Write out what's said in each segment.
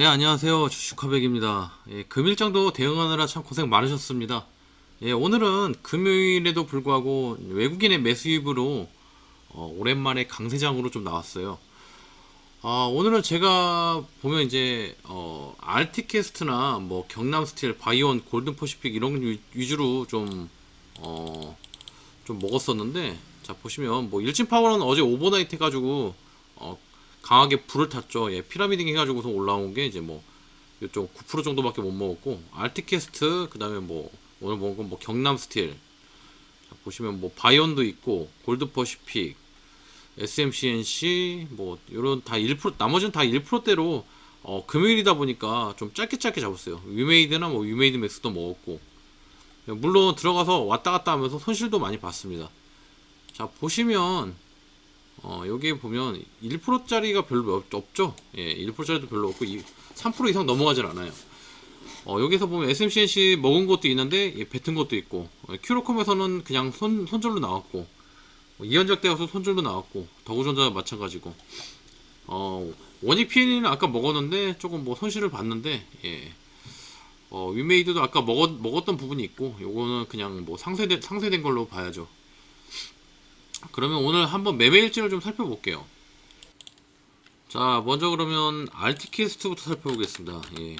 네, 안녕하세요. 주식화백입니다. 예, 금일장도 대응하느라 참 고생 많으셨습니다. 예, 오늘은 금요일에도 불구하고 외국인의 매수입으로 어, 오랜만에 강세장으로 좀 나왔어요. 아, 오늘은 제가 보면 이제 어, 알티캐스트나 뭐 경남스틸, 바이온, 골든퍼시픽 이런 위- 위주로 좀 어, 좀 먹었었는데 자 보시면 뭐 일진파워는 어제 오버나이트 해가지고 어, 강하게 불을 탔죠. 예, 피라미딩 해가지고서 올라온 게 이제 뭐 이쪽 9% 정도밖에 못 먹었고 알티캐스트 그다음에 뭐 오늘 먹은 건뭐 경남 스틸 자, 보시면 뭐 바이온도 있고 골드 퍼시픽 SMCNC 뭐 이런 다 1% 나머지는 다 1%대로 어, 금요일이다 보니까 좀 짧게 짧게 잡았어요. 위메이드나 뭐 위메이드 맥스도 먹었고 물론 들어가서 왔다 갔다 하면서 손실도 많이 봤습니다. 자 보시면 어, 여기에 보면 1%짜리가 별로 없, 없죠. 예, 1%짜리도 별로 없고 2, 3% 이상 넘어가질 않아요. 어, 여기서 보면 SMCNC 먹은 것도 있는데 예, 뱉은 것도 있고 어, 큐로콤에서는 그냥 손, 손절로 나왔고 어, 이현작 대가서 손절로 나왔고 더구전자 마찬가지고 어, 원익 PN는 아까 먹었는데 조금 뭐 손실을 봤는데 예. 어, 위메이드도 아까 먹었, 먹었던 부분이 있고 요거는 그냥 뭐 상쇄된, 상쇄된 걸로 봐야죠. 그러면 오늘 한번 매매 일지를 좀 살펴볼게요. 자, 먼저 그러면 알티캐스트부터 살펴보겠습니다. 예.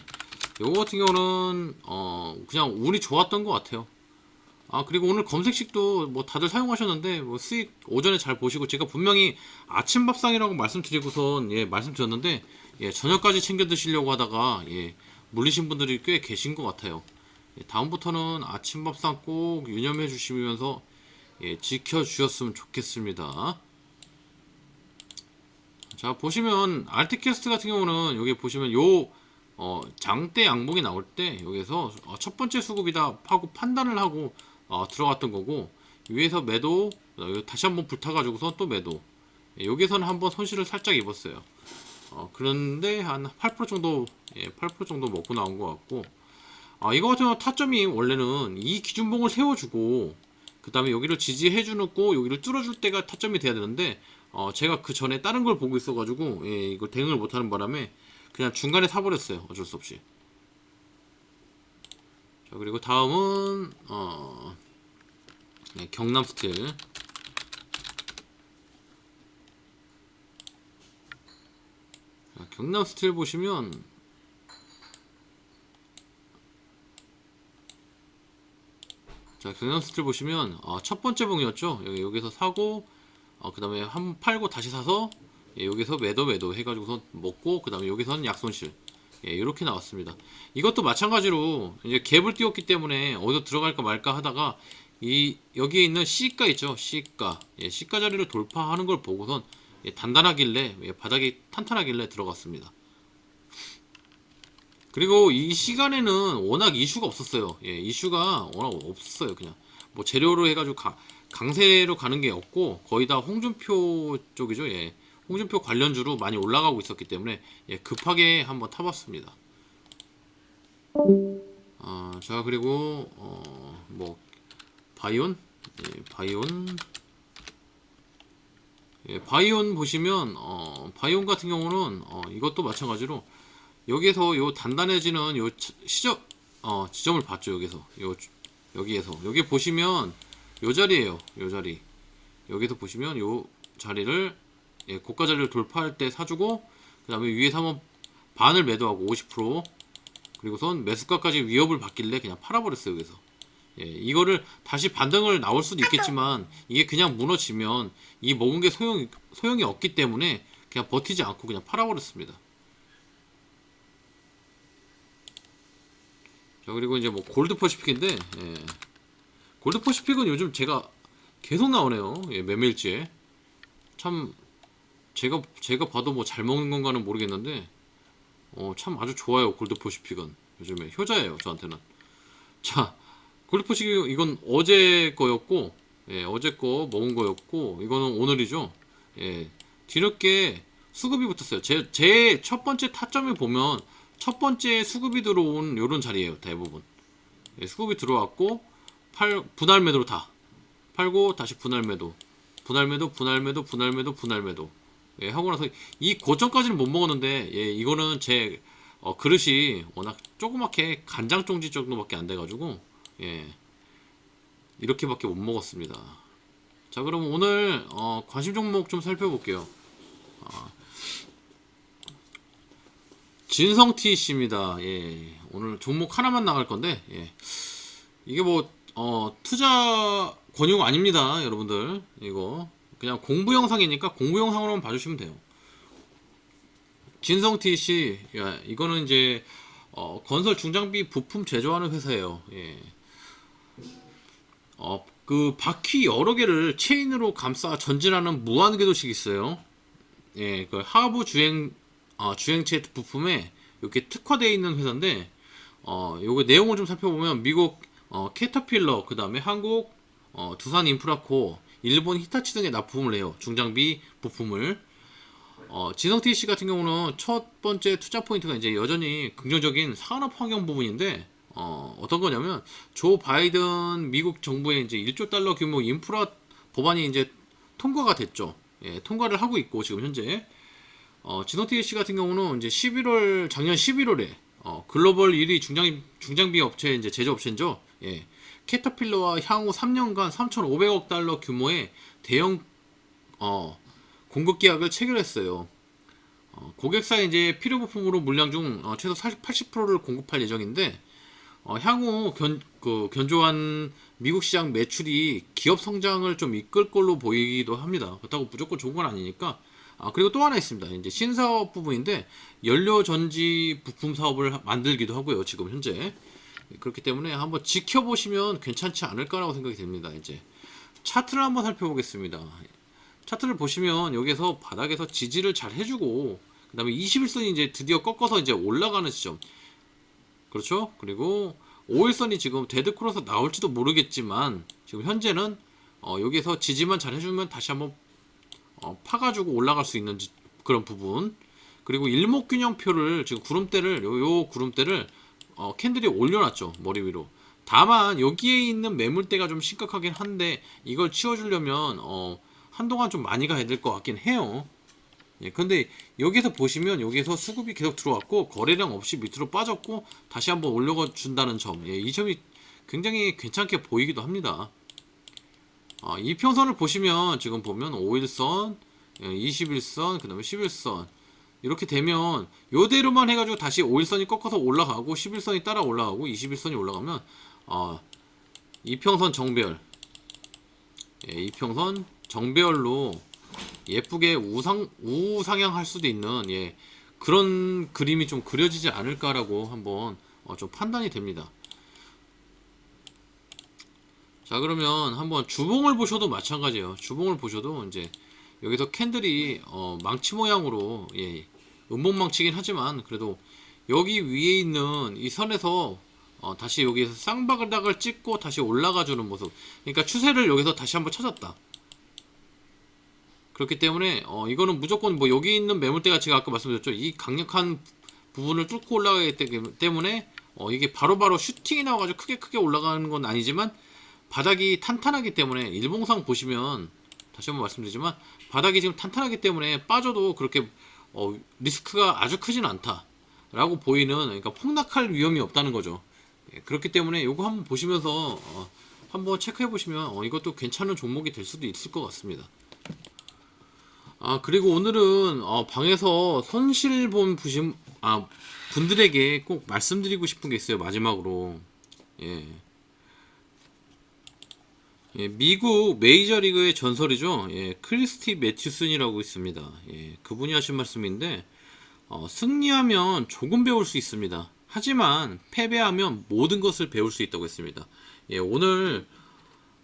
요거 같은 경우는 어 그냥 운이 좋았던 것 같아요. 아 그리고 오늘 검색식도 뭐 다들 사용하셨는데 뭐 수익 오전에 잘 보시고 제가 분명히 아침 밥상이라고 말씀드리고선 예 말씀드렸는데 예 저녁까지 챙겨 드시려고 하다가 예 물리신 분들이 꽤 계신 것 같아요. 예, 다음부터는 아침 밥상 꼭 유념해 주시면서 예, 지켜주셨으면 좋겠습니다. 자 보시면 알티캐스트 같은 경우는 여기 보시면 요 어, 장대 양봉이 나올 때 여기서 어, 첫 번째 수급이다 하고 판단을 하고 어, 들어갔던 거고 위에서 매도 어, 다시 한번 불타가지고서 또 매도 예, 여기서는 한번 손실을 살짝 입었어요. 어, 그런데 한 8% 정도 예, 8% 정도 먹고 나온 것 같고 아, 이거 같은 경우 타점이 원래는 이 기준봉을 세워주고 그 다음에 여기를 지지해주고 여기를 뚫어줄 때가 타점이 돼야 되는데 어, 제가 그 전에 다른 걸 보고 있어가지고 예, 이걸 대응을 못하는 바람에 그냥 중간에 사버렸어요. 어쩔 수 없이. 자 그리고 다음은 어, 네, 경남 스틸. 자, 경남 스틸 보시면 자 스틸 보시면 어, 첫 번째 봉이었죠 여기, 여기서 사고 어, 그 다음에 한 팔고 다시 사서 예, 여기서 매도 매도 해가지고서 먹고 그 다음에 여기서는 약손실 예, 이렇게 나왔습니다. 이것도 마찬가지로 이제 갭을 띄웠기 때문에 어디서 들어갈까 말까 하다가 이 여기에 있는 C가 있죠 C가 예, C가 자리를 돌파하는 걸 보고선 예, 단단하길래 예, 바닥이 탄탄하길래 들어갔습니다. 그리고 이 시간에는 워낙 이슈가 없었어요. 예, 이슈가 워낙 없었어요. 그냥 뭐 재료로 해가지고 가- 강세로 가는 게 없고 거의 다 홍준표 쪽이죠. 예. 홍준표 관련주로 많이 올라가고 있었기 때문에 예, 급하게 한번 타봤습니다. 아, 자 그리고 어, 뭐 바이온, 예, 바이온, 예, 바이온 보시면 어, 바이온 같은 경우는 어, 이것도 마찬가지로 여기에서 요 단단해지는 요 치- 시점 어, 지점을 봤죠 여기서. 요 여기에서. 여기 보시면 요 자리에요 요 자리. 여기서 보시면 요 자리를 예, 고가 자리를 돌파할 때 사주고 그 다음에 위에서 한번 반을 매도하고 50% 그리고선 매수가까지 위협을 받길래 그냥 팔아버렸어요 여기서. 예, 이거를 다시 반등을 나올 수도 있겠지만 이게 그냥 무너지면 이 먹은 게 소용 소용이 없기 때문에 그냥 버티지 않고 그냥 팔아버렸습니다. 자 그리고 이제 뭐 골드 퍼시픽인데 예. 골드 퍼시픽은 요즘 제가 계속 나오네요. 예, 매매일지에 참 제가 제가 봐도 뭐 잘 먹는 건가는 모르겠는데 어, 참 아주 좋아요 골드 퍼시픽은 요즘에 효자예요 저한테는. 자 골드 퍼시픽 이건 어제 거였고 예, 어제 거 먹은 거였고 이거는 오늘이죠. 예, 뒤늦게 수급이 붙었어요. 제 제 첫 번째 타점에 보면 첫 번째 수급이 들어온 요런 자리예요 대부분. 예, 수급이 들어왔고 팔 분할 매도로 다 팔고 다시 분할 매도 분할 매도 분할 매도 분할 매도 분할 매도 예, 하고 나서 이 고점까지는 못 먹었는데 예, 이거는 제 어, 그릇이 워낙 조그맣게 간장 종지 정도밖에 안 돼가지고 예 이렇게밖에 못 먹었습니다. 자 그럼 오늘 어, 관심 종목 좀 살펴볼게요. 아, 진성티 씨입니다. 예 오늘 종목 하나만 나갈 건데 예 이게 뭐 어, 투자 권유가 아닙니다, 여러분들. 이거 그냥 공부 영상이니까 공부 영상으로만 봐주시면 돼요. 진성티 씨, 야, 이거는 이제 어, 건설 중장비 부품 제조하는 회사예요. 예. 어, 그 바퀴 여러 개를 체인으로 감싸 전진하는 무한 궤도식이 있어요. 예, 그 하부 주행 어, 주행체 부품에 이렇게 특화되어 있는 회사인데 어, 요거 내용을 좀 살펴보면 미국 어, 캐터필러, 그 다음에 한국 어, 두산 인프라코, 일본 히타치 등의 납품을 해요. 중장비 부품을. 어, 진성티 씨 같은 경우는 첫 번째 투자 포인트가 이제 여전히 긍정적인 산업 환경 부분인데 어, 어떤 거냐면 조 바이든 미국 정부의 이제 1조 달러 규모 인프라 법안이 이제 통과가 됐죠. 예, 통과를 하고 있고 지금 현재 어, 씨 같은 경우는 이제 11월 작년 11월에 어, 글로벌 1위 중장, 중장비 업체 이제 제조 업체죠. 예. 캐터필러와 향후 3년간 3,500억 달러 규모의 대형 어, 공급 계약을 체결했어요. 어, 고객사에 이제 필요 부품으로 물량 중 어, 최소 40, 80%를 공급할 예정인데 어, 향후 견, 그, 견조한 미국 시장 매출이 기업 성장을 좀 이끌 걸로 보이기도 합니다. 그렇다고 무조건 좋은 건 아니니까. 아, 그리고 또 하나 있습니다. 이제 신사업 부분인데 연료 전지 부품 사업을 하- 만들기도 하고요. 지금 현재. 그렇기 때문에 한번 지켜보시면 괜찮지 않을까라고 생각이 됩니다. 이제 차트를 한번 살펴보겠습니다. 차트를 보시면 여기서 바닥에서 지지를 잘 해주고 그 다음에 21선이 이제 드디어 꺾어서 이제 올라가는 지점. 그렇죠? 그리고 5일선이 지금 데드 크로스 나올지도 모르겠지만 지금 현재는 어, 여기서 지지만 잘 해주면 다시 한번 어, 파가지고 올라갈 수 있는 지- 그런 부분. 그리고 일목균형표를 지금 구름대를 요, 요 구름대를 어, 캔들이 올려놨죠 머리 위로. 다만 여기에 있는 매물대가 좀 심각하긴 한데 이걸 치워주려면 어, 한동안 좀 많이 가야 될 것 같긴 해요. 예, 근데 여기서 보시면 여기서 수급이 계속 들어왔고 거래량 없이 밑으로 빠졌고 다시 한번 올려가 준다는 점, 예, 이 점이 굉장히 괜찮게 보이기도 합니다. 아, 이 평선을 보시면 지금 보면 5일선, 예, 21선, 그 다음에 11선 이렇게 되면 요대로만 해가지고 다시 5일선이 꺾어서 올라가고 11선이 따라 올라가고 21선이 올라가면 어, 이평선 정배열 예, 이평선 정배열로 예쁘게 우상 우상향할 수도 있는 예, 그런 그림이 좀 그려지지 않을까라고 한번 어, 좀 판단이 됩니다. 자 그러면 한번 주봉을 보셔도 마찬가지예요. 주봉을 보셔도 이제 여기서 캔들이 어, 망치 모양으로 예, 음봉망치긴 하지만 그래도 여기 위에 있는 이 선에서 어, 다시 여기서 쌍바닥을 찍고 다시 올라가 주는 모습. 그러니까 추세를 여기서 다시 한번 찾았다. 그렇기 때문에 어, 이거는 무조건 뭐 여기 있는 매물대가 제가 아까 말씀드렸죠. 이 강력한 부분을 뚫고 올라가기 때- 때문에 어, 이게 바로 바로 슈팅이 나와가지고 크게 크게 올라가는 건 아니지만 바닥이 탄탄하기 때문에 일봉상 보시면 다시 한번 말씀드리지만 바닥이 지금 탄탄하기 때문에 빠져도 그렇게 어, 리스크가 아주 크진 않다라고 보이는 그러니까 폭락할 위험이 없다는 거죠. 예, 그렇기 때문에 이거 한번 보시면서 어, 한번 체크해 보시면 어, 이것도 괜찮은 종목이 될 수도 있을 것 같습니다. 아 그리고 오늘은 어, 방에서 손실 본 부심 아 분들에게 꼭 말씀드리고 싶은 게 있어요 마지막으로 예. 예, 미국 메이저리그의 전설이죠. 예, 크리스티 매튜슨이라고 있습니다. 예, 그분이 하신 말씀인데 어, 승리하면 조금 배울 수 있습니다. 하지만 패배하면 모든 것을 배울 수 있다고 했습니다. 예, 오늘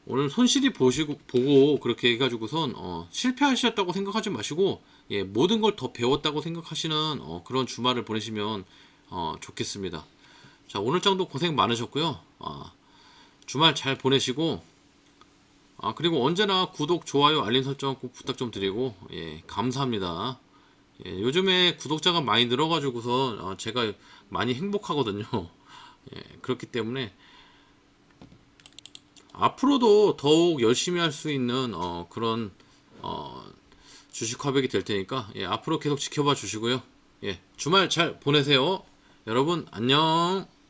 오늘 손실이 보시고 보고 그렇게 해가지고선 어, 실패하셨다고 생각하지 마시고 예, 모든 걸 더 배웠다고 생각하시는 어, 그런 주말을 보내시면 어, 좋겠습니다. 자 오늘 장도 고생 많으셨고요. 아, 주말 잘 보내시고 아 그리고 언제나 구독, 좋아요, 알림 설정 꼭 부탁 좀 드리고 예 감사합니다. 예, 요즘에 구독자가 많이 늘어가지고서 어, 제가 많이 행복하거든요. 예, 그렇기 때문에 앞으로도 더욱 열심히 할 수 있는 어, 그런 어, 주식 화백이 될 테니까 예, 앞으로 계속 지켜봐 주시고요. 예, 주말 잘 보내세요. 여러분 안녕.